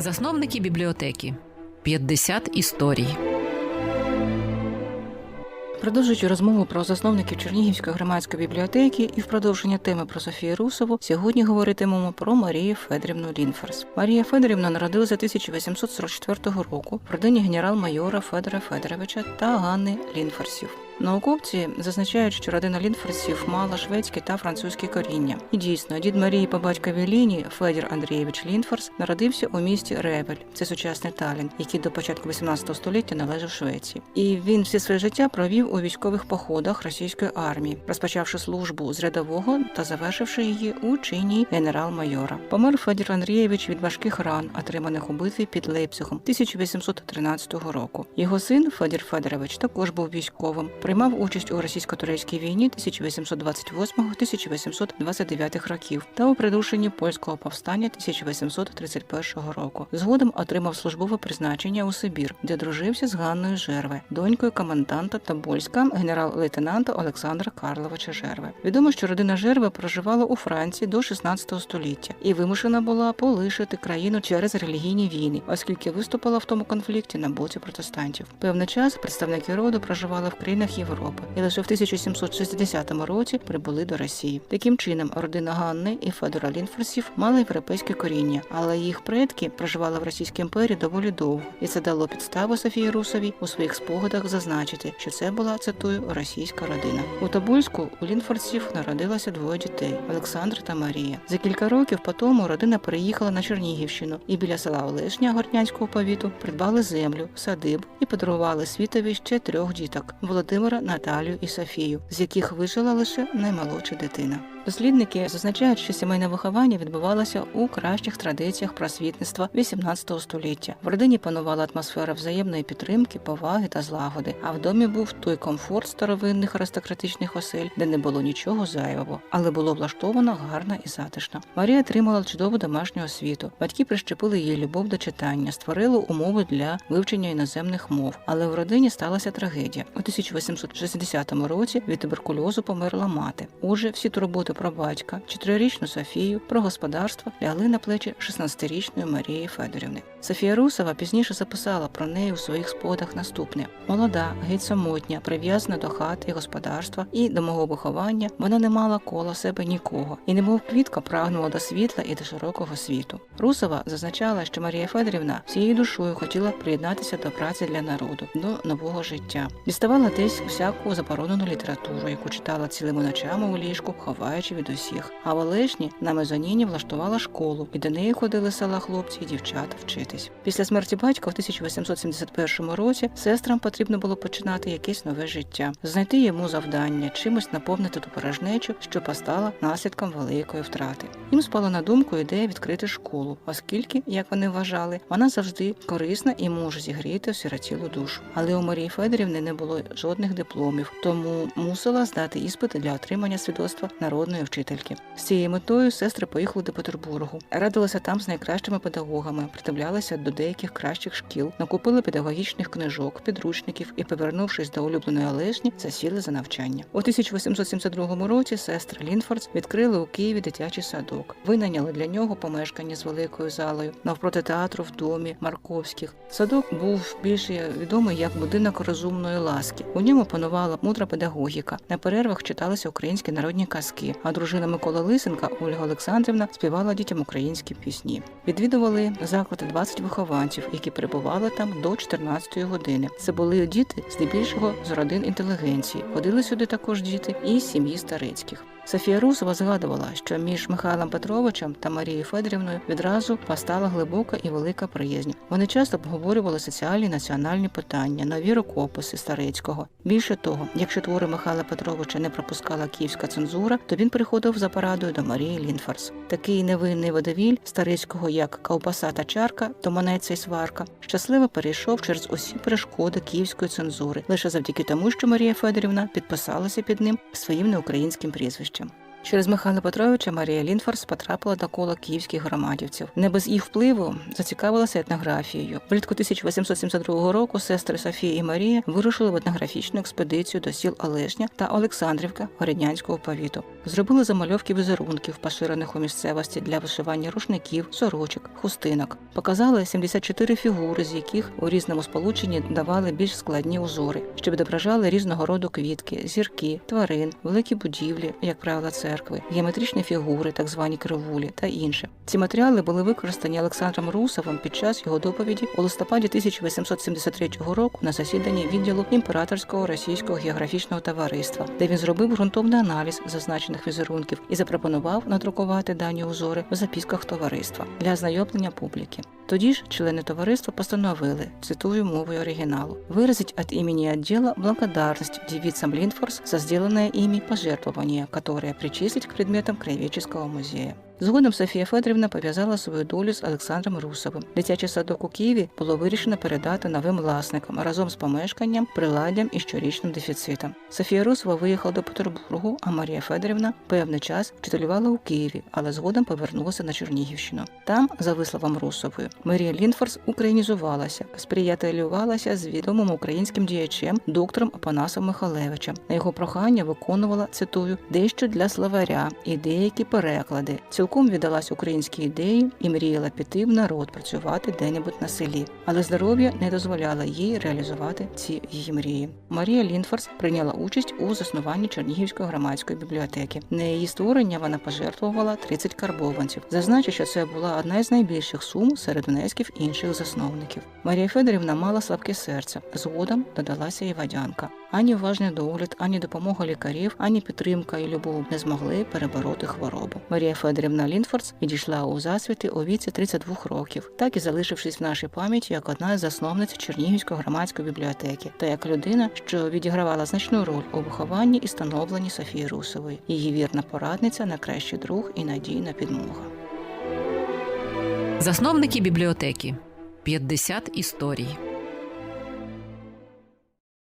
Засновники бібліотеки 50 історій. Продовжуючи розмову про засновників Чернігівської громадської бібліотеки і в продовження теми про Софію Русову, сьогодні говоритимемо про Марію Федорівну Лінферс. Марія Федорівна народилася 1844 року в родині генерал-майора Федора Федоровича та Ганни Лінферсів. Науковці зазначають, що родина Лінферсів мала шведське та французьке коріння. І дійсно, дід Марії по батьковій лінії Федір Андрійович Лінферс народився у місті Ревель, це сучасний Талін, який до початку 18 століття належав Швеції. І він все своє життя провів у військових походах російської армії, розпочавши службу з рядового та завершивши її у чині генерал-майора. Помер Федір Андрійович від важких ран, отриманих у битві під Лейпцигом 1813 року. Його син Федір Федорович також був військовим. Приймав участь у російсько-турецькій війні 1828-1829 років та у придушенні польського повстання 1831 року. Згодом отримав службове призначення у Сибір, де дружився з Ганною Жерве, донькою коменданта Тобольська генерал-лейтенанта Олександра Карловича Жерве. Відомо, що родина Жерве проживала у Франції до 16 століття і вимушена була полишити країну через релігійні війни, оскільки виступила в тому конфлікті на боці протестантів. Певний час представники роду проживали в країнах Європи і лише в 1760 році прибули до Росії. Таким чином, родина Ганни і Федора Лінфорсів мали європейське коріння, але їх предки проживали в Російській імперії доволі довго, і це дало підставу Софії Русовій у своїх спогадах зазначити, що це була цитую російська родина. У Тобольську у Лінфорсів народилося двоє дітей Олександр та Марія. За кілька років по тому родина переїхала на Чернігівщину і біля села Олешня Гортнянського повіту придбали землю, садиб і подарували світові ще трьох діток Володимира, Наталію і Софію, з яких вижила лише наймолодша дитина. Дослідники зазначають, що сімейне виховання відбувалося у кращих традиціях просвітництва 18 століття. В родині панувала атмосфера взаємної підтримки, поваги та злагоди. А в домі був той комфорт старовинних аристократичних осель, де не було нічого зайвого, але було влаштовано гарно і затишно. Марія отримала чудову домашню освіту. Батьки прищепили їй любов до читання, створили умови для вивчення іноземних мов. Але в родині сталася трагедія. У 1860 році від туберкульозу померла мати. Отже, всі турботи про батька, чотирирічну Софію, про господарство лягли на плечі 16-річної Марії Федорівни. Софія Русова пізніше записала про неї у своїх спогадах наступне: молода, геть самотня, прив'язана до хати і господарства, і до мого виховання вона не мала коло себе нікого, і немов квітка прагнула до світла і до широкого світу. Русова зазначала, що Марія Федорівна всією душою хотіла приєднатися до праці для народу, до нового життя. Діставала десь усяку заборонену літературу, яку читала цілими ночами у ліжку, ховаючи від усіх. А Олешні на мезоніні влаштувала школу, і до неї ходили села хлопці і дівчата вчитись. Після смерті батька в 1871 році сестрам потрібно було починати якесь нове життя, знайти йому завдання, чимось наповнити ту порожнечу, що постала наслідком великої втрати. Їм спала на думку ідея відкрити школу, оскільки, як вони вважали, вона завжди корисна і може зігріти осиротілу душу. Але у Марії Федорівни не було жодних дипломів, тому мусила здати іспити для отримання свідоцтва народної вчительки. З цією метою сестри поїхали до Петербургу, радилися там з найкращими педагогами, придивлялися до деяких кращих шкіл, накупили педагогічних книжок, підручників і, повернувшись до улюбленої Олешні, засіли за навчання. У 1872 році сестри Лінфордс відкрили у Києві дитячий садок, винайняли для нього помешкання з великою залою навпроти театру в домі Марковських. Садок був більше відомий як будинок розумної ласки. У ньому панувала мудра педагогіка. На перервах читалися українські народні казки. А дружина Миколи Лисенка Ольга Олександрівна співала дітям українські пісні. Відвідували заклади 20 вихованців, які перебували там до 14-ї години. Це були діти здебільшого з родин інтелігенції. Ходили сюди також діти і сім'ї старицьких. Софія Русова згадувала, що між Михайлом Петровичем та Марією Федорівною відразу постала глибока і велика приязнь. Вони часто обговорювали соціальні і національні питання, нові рукописи старицького. Більше того, якщо твори Михайла Петровича не пропускала київська цензура, то він приходив за порадою до Марії Лінфарс. Такий невинний водовіль старицького, як ковбаса та чарка, то монеться й сварка, щасливо перейшов через усі перешкоди київської цензури, лише завдяки тому, що Марія Федорівна підписалася під ним своїм неукраїнським прізвищем. Через Михайла Петровича Марія Лінфорс потрапила до кола київських громадівців. Не без їх впливу зацікавилася етнографією. Влітку 1872 року сестри Софія і Марія вирушили в етнографічну експедицію до сіл Олешня та Олександрівка Городнянського повіту. Зробили замальовки візерунків, поширених у місцевості для вишивання рушників, сорочок, хустинок. Показали 74 фігури, з яких у різному сполученні давали більш складні узори, що відображали різного роду квітки, зірки, тварин, великі будівлі, як правило, церкви, геометричні фігури, так звані кривулі та інше. Ці матеріали були використані Олександром Русовим під час його доповіді у листопаді 1873 року на засіданні відділу імператорського російського географічного товариства, де він зробив ґрунтовний аналіз зазначених візерунків і запропонував надрукувати дані узори в записках товариства для ознайомлення публіки. Тоді ж члени товариства постановили, цитую мовою оригиналу, выразить от имени отдела благодарность девицам Линфорс за сделанное ими пожертвование, которое причислить к предметам Краеведческого музея. Згодом Софія Федорівна пов'язала свою долю з Олександром Русовим. Дитячий садок у Києві було вирішено передати новим власникам разом з помешканням, приладдям і щорічним дефіцитом. Софія Русова виїхала до Петербургу, а Марія Федорівна певний час вчителювала у Києві, але згодом повернулася на Чернігівщину. Там, за висловом Русової, Марія Лінфорс українізувалася, сприятелювалася з відомим українським діячем доктором Апанасом Михалевичем. На його прохання виконувала цитую дещо для словаря і деякі переклади. Цілком віддалась українській ідеї і мріяла піти в народ працювати де-небудь на селі, але здоров'я не дозволяло їй реалізувати ці її мрії. Марія Лінфорс прийняла участь у заснуванні Чернігівської громадської бібліотеки. На її створення вона пожертвувала 30 карбованців. Зазначу, що це була одна із найбільших сум серед внесків інших засновників. Марія Федорівна мала слабке серце. Згодом додалася і водянка. Ані уважний догляд, ані допомога лікарів, ані підтримка і любов не змогли перебороти хворобу. Марія Федорівна Лінфордс відійшла у засвіти у віці 32 років, так і залишившись в нашій пам'яті як одна із засновниць Чернігівської громадської бібліотеки, та як людина, що відігравала значну роль у вихованні і становленні Софії Русової, її вірна порадниця, найкращий друг і надійна підмога. Засновники бібліотеки 50 історій.